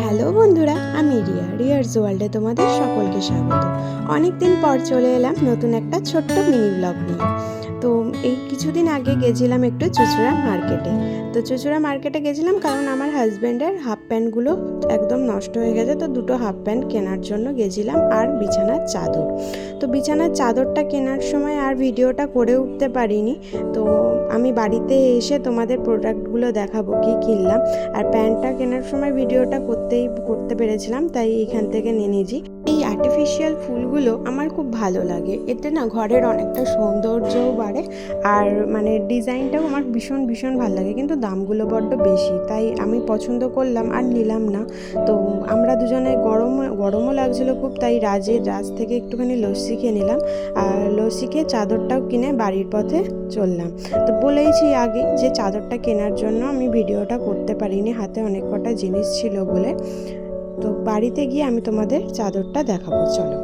Hello বন্ধুরা আমি রিয়া। রিয়ার্স ওয়ার্ল্ডে তোমাদের সকলকে স্বাগত। অনেক দিন পর চলে এলাম নতুন একটা ছোট্ট মিনি ব্লগ নিয়ে। তো এই কিছুদিন আগে গেছিলাম একটু চুচুড়া মার্কেটে। তো চুচুড়া মার্কেটে গেছিলাম কারণ আমার হাজব্যান্ডের হাফ প্যান্টগুলো একদম নষ্ট হয়ে গেছে, তো দুটো হাফ প্যান্ট কেনার জন্য গেছিলাম আর বিছানার চাদর। তো বিছানার চাদরটা কেনার সময় আর ভিডিওটা করে উঠতে পারিনি, তো আমি বাড়িতে এসে তোমাদের প্রোডাক্টগুলো দেখাবো কি কিনলাম। আর প্যান্টটা কেনার সময় ভিডিওটা করতেই, করতে পেরেছিলাম, তাই এখান থেকে নিয়ে নিয়েছি। আর্টিফিশিয়াল ফুলগুলো আমার খুব ভালো লাগে। এতে না ঘরের অনেকটা সৌন্দর্যও বাড়ে আর মানে ডিজাইনটাও আমার ভীষণ ভীষণ ভালো লাগে। কিন্তু দামগুলো বড্ড বেশি, তাই আমি পছন্দ করলাম আর নিলাম না। তো আমরা দুজনে গরম গরমও লাগছিল খুব, তাই রাজের রাজ থেকে একটুখানি লস্যি খেয়ে নিলাম। আর লস্যি খেয়ে চাদরটাও কিনে বাড়ির পথে চললাম। তো বলেইছি আগে যে চাদরটা কেনার জন্য আমি ভিডিওটা করতে পারিনি, হাতে অনেক কটা জিনিস ছিল বলে। তো বাড়িতে গিয়ে আমি তোমাদের চাদরটা দেখাবো, চলো।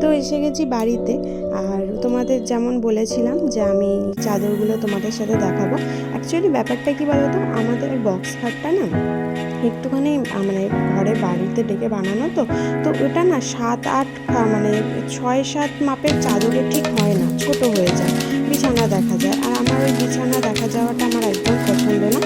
তো এসে গেছি বাড়িতে, আর তোমাদের যেমন বলেছিলাম যে আমি চাদরগুলো তোমাদের সাথে দেখাবো। অ্যাকচুয়ালি ব্যাপারটা কি বলতো? আমাদের বক্স খাটটা না একটুখানি মানে ঘরে বাড়িতে ডেকে বানানো তো তো ওটা না সাত আট মানে ছয় সাত মাপের চাদরে ঠিক হয় না, ছোট হয়ে যায়, বিছানা দেখা যায়। আর আমার ওই বিছানা দেখা যাওয়াটা আমার একদম পছন্দ না।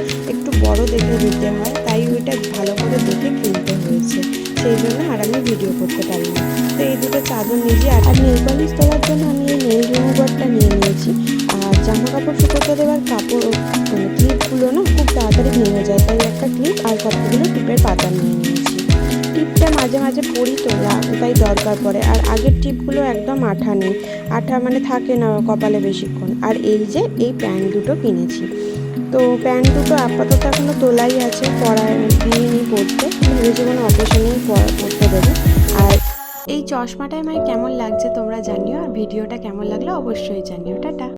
দেখে দিতে হয় তাই ওইটা ভালো করে দেখে কিনতে হয়েছে। সেই জন্য আর আমি ভিডিও করতে পারি না। তো এই দুটো চাদর নিজে আর নেল পলিশ তোলার জন্য আমি এই নেল রিমুভারটা নিয়ে নিয়েছি। আর জামা কাপড় শুকোতে দেওয়ার কাপড় মানে ক্লিপগুলো না খুব তাড়াতাড়ি ভেঙে যায়, তাই একটা ক্লিপ আর কতগুলো টিপের পাতা নিয়ে নিয়েছি। টিপটা মাঝে মাঝে পরি তো লা- তাই দরকার পড়ে। আর আগের টিপগুলো একদম আঠা নেই। আঠা মানে থাকে না কপালে বেশিক্ষণ। আর এই যে, এই প্যান্ট দুটো কিনেছি। তো প্যান্ট দুটো আপাতত এখনও তোলাই আছে পরায় নিই পরতে ভেবেছি কোনো অকেশনেই পরতে দেবে। আর এই চশমাটায় আমায় কেমন লাগছে তোমরা জানিও, আর ভিডিওটা কেমন লাগল অবশ্যই জানিও। টাটা।